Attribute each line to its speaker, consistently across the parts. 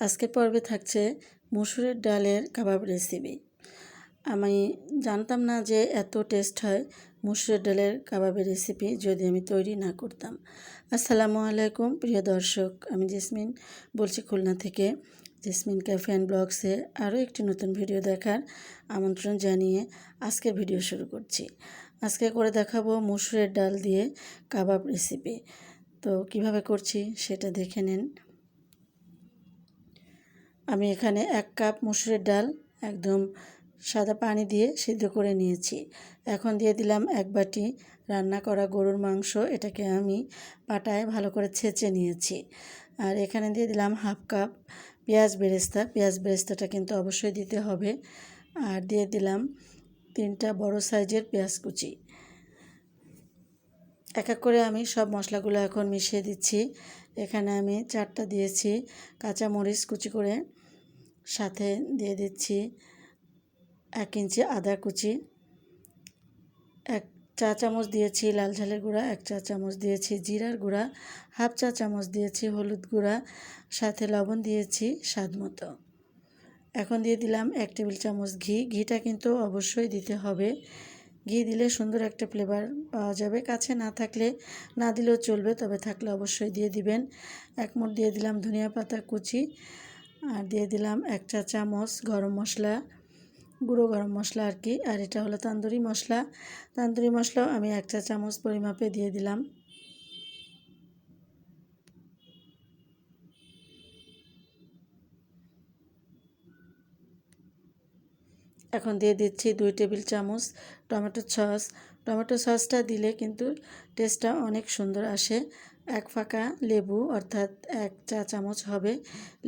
Speaker 1: আজকের পর্বে থাকছে মসুরের ডালের কাবাব রেসিপি আমি জানতাম না যে এত টেস্ট হয় মসুরের ডালের কাবাবের রেসিপি যদি আমি তৈরি না করতাম। আসসালামু আলাইকুম, প্রিয় দর্শক। আমি জেসমিন বলছি খুলনা থেকে। জেসমিন ক্যাফে অ্যান্ড ব্লগসে আরও একটি নতুন ভিডিও দেখার আমন্ত্রণ জানিয়ে আজকের ভিডিও শুরু করছি। আজকে করে দেখাবো মসুরের ডাল দিয়ে কাবাব রেসিপি তো কীভাবে করছি সেটা দেখে নিন। আমি এখানে এক কাপ মুসুরের ডাল একদম সাদা পানি দিয়ে সিদ্ধ করে নিয়েছি। এখন দিয়ে দিলাম এক বাটি রান্না করা গরুর মাংস। এটাকে আমি পাটায় ভালো করে ছেঁচে নিয়েছি। আর এখানে দিয়ে দিলাম হাফ কাপ পেঁয়াজ বেরেস্তা। পেঁয়াজ বেরেস্তাটা কিন্তু অবশ্যই দিতে হবে। আর দিয়ে দিলাম তিনটা বড় সাইজের পেঁয়াজ কুচি। এক এক করে আমি সব মশলাগুলো এখন মিশিয়ে দিচ্ছি। এখানে আমি চারটা দিয়েছি। কাঁচা মরিচ কুচি করে সাথে দিয়ে দিচ্ছি এক ইঞ্চি আদা কুচি, এক চা চামচ দিয়েছি লাল ঝালের গুঁড়া, এক চা চামচ দিয়েছি জিরার গুঁড়া, হাফ চা চামচ দিয়েছি হলুদ গুঁড়া, সাথে লবণ দিয়েছি স্বাদ মতো। এখন দিয়ে দিলাম এক টেবিল চামচ ঘি। ঘিটা কিন্তু অবশ্যই দিতে হবে। ঘি দিলে সুন্দর একটা ফ্লেভার পাওয়া যাবে। কাছে না থাকলে, না দিলেও চলবে, তবে থাকলে অবশ্যই দিয়ে দিবেন। এক মুঠ দিয়ে দিলাম ধনিয়া পাতা কুচি, আর দিয়ে দিলাম এক চা চামচ গরম মশলা, গুঁড়ো গরম মশলা আর কি। আর এটা হলো তান্দুরি মশলা। তান্দুরি মশলাও আমি এক চা চামচ পরিমাপে দিয়ে দিলাম। এখন দিয়ে দিচ্ছি দুই টেবিল চামচ টমেটো সস। টমেটো সসটা দিলে কিন্তু টেস্টটা অনেক সুন্দর আসে। এক ফাঁকা লেবু অর্থাৎ এক চা চামচ হবে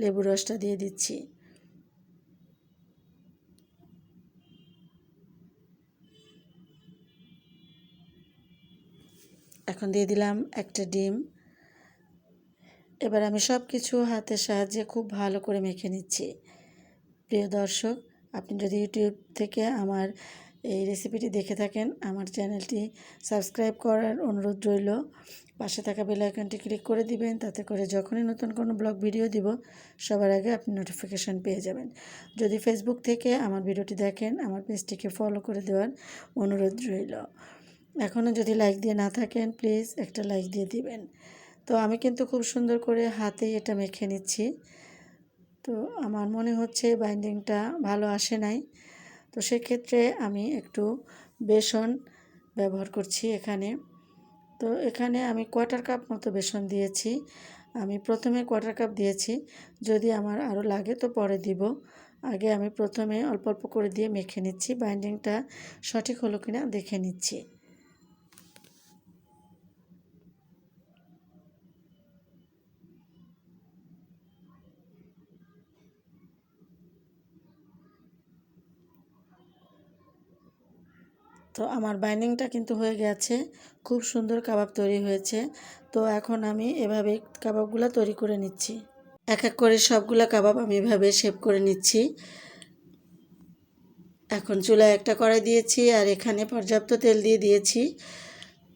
Speaker 1: লেবু রসটা দিয়ে দিচ্ছি। এখন দিয়ে দিলাম একটা ডিম। এবার আমি সব কিছু হাতের সাহায্যে খুব ভালো করে মেখে নিচ্ছি। প্রিয় দর্শক আপনি যদি ইউটিউব থেকে আমার এই রেসিপিটি দেখে থাকেন, আমার চ্যানেলটি সাবস্ক্রাইব করার অনুরোধ রইল। পাশে থাকা বেল আইকনটি ক্লিক করে দিবেন, তাতে করে যখনই নতুন কোনো ব্লগ ভিডিও দিব, সবার আগে আপনি নোটিফিকেশান পেয়ে যাবেন। যদি ফেসবুক থেকে আমার ভিডিওটি দেখেন, আমার পেজটিকে ফলো করে দেওয়ার অনুরোধ রইল। এখনও যদি লাইক দিয়ে না থাকেন প্লিজ একটা লাইক দিয়ে দিবেন। তো আমি কিন্তু খুব সুন্দর করে হাতেই এটা মেখে নিচ্ছি। তো আমার মনে হচ্ছে বাইন্ডিংটা ভালো আসে নাই। তো সেক্ষেত্রে আমি একটু বেসন ব্যবহার করছি এখানে। তো এখানে আমি কোয়ার্টার কাপ মতো বেসন দিয়েছি। আমি প্রথমে কোয়ার্টার কাপ দিয়েছি। যদি আমার আরও লাগে তো পরে দিব। আগে আমি প্রথমে অল্প অল্প করে দিয়ে মেখে নিচ্ছি। বাইন্ডিংটা সঠিক হলো কিনা দেখে নিচ্ছি। তো আমার বাইন্ডিংটা কিন্তু হয়ে গেছে। খুব সুন্দর কাবাব তৈরি হয়েছে। তো এখন আমি এভাবে কাবাবগুলো তৈরি করে নিচ্ছি। এক এক করে সবগুলো কাবাব আমি এভাবে শেপ করে নিচ্ছি। এখন চুলায় একটা কড়াই দিয়েছি আর এখানে পর্যাপ্ত তেল দিয়ে দিয়েছি।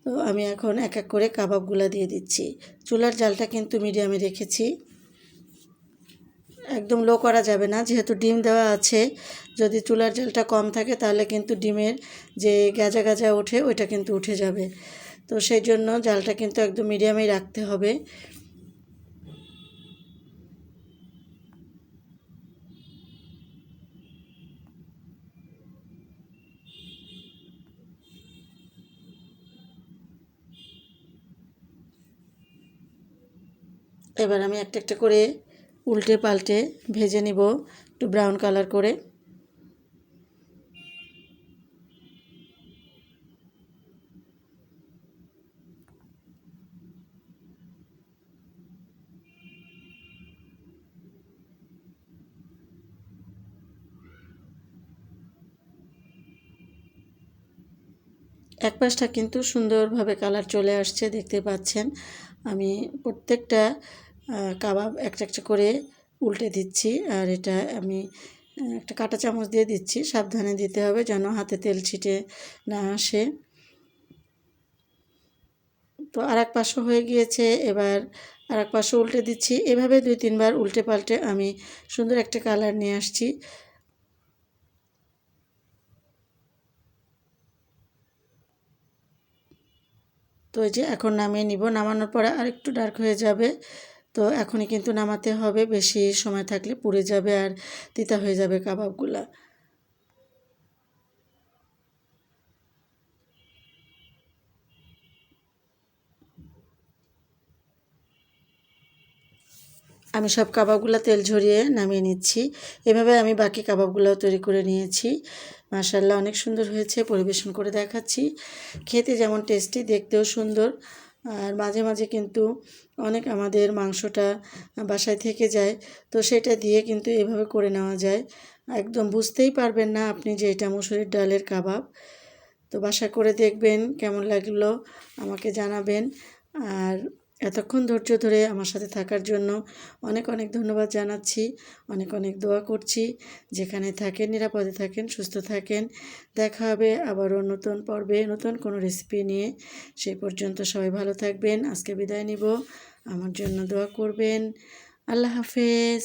Speaker 1: তো আমি এখন এক এক করে কাবাবগুলো দিয়ে দিচ্ছি। চুলার জালটা কিন্তু মিডিয়ামে রেখেছি। একদম লো করা যাবে না। যেহেতু ডিম দেওয়া আছে, যদি চুলার জালটা কম থাকে তাহলে কিন্তু ডিমের যে গাজা গাজা ওঠে, ওইটা কিন্তু উঠে যাবে। তো সেই জন্য জালটা কিন্তু একদম মিডিয়ামেই রাখতে হবে। এবার আমি একটা একটা করে উল্টে পাল্টে ভেজে নিব একটু ব্রাউন কালার করে। এক পাশটা কিন্তু সুন্দরভাবে কালার চলে আসছে, দেখতে পাচ্ছেন। আমি প্রত্যেকটা কাবাব একটা একটা করে উল্টে দিচ্ছি। আর এটা আমি একটা কাঁটা চামচ দিয়ে দিচ্ছি। সাবধানে দিতে হবে যেন হাতে তেল ছিটে না আসে। তো আর এক পাশও হয়ে গিয়েছে। এবার আর এক পাশে উল্টে দিচ্ছি। এভাবে দুই, তিনবার উল্টে পাল্টে আমি সুন্দর একটা কালার নিয়ে আসছি। তো এই যে এখন নামিয়ে নিব। নামানোর পরে আর একটু ডার্ক হয়ে যাবে। তো এখনই কিন্তু নামাতে হবে, বেশি সময় থাকলে পুড়ে যাবে আর তিতা হয়ে যাবে কাবাবগুলা। আমি সব কাবাবগুলো তেল ঝরিয়ে নামিয়ে নিচ্ছি। এভাবে আমি বাকি কাবাবগুলোও তৈরি করে নিয়েছি। মাশাল্লাহ অনেক সুন্দর হয়েছে, পরিবেশন করে দেখাচ্ছি। খেতে যেমন টেস্টি, দেখতেও সুন্দর। আর মাঝে মাঝে কিন্তু অনেক আমাদের মাংসটা বাসায় থেকে যায়। তো সেটা দিয়ে কিন্তু এভাবে করে নেওয়া যায়। একদম বুঝতেই পারবেন না আপনি যে এটা মুসুরির ডালের কাবাব। তো বাসা করে দেখবেন কেমন লাগল, আমাকে জানাবেন। আর এতক্ষণ ধৈর্য ধরে আমার সাথে থাকার জন্য অনেক অনেক ধন্যবাদ জানাচ্ছি। অনেক অনেক দোয়া করছি। যেখানে থাকেন, নিরাপদে থাকেন, সুস্থ থাকেন। দেখা হবে আবারও নতুন পর্বে, নতুন কোনো রেসিপি নিয়ে। সেই পর্যন্ত সবাই ভালো থাকবেন। আজকে বিদায় নিব। আমার জন্য দোয়া করবেন। আল্লাহ হাফেজ।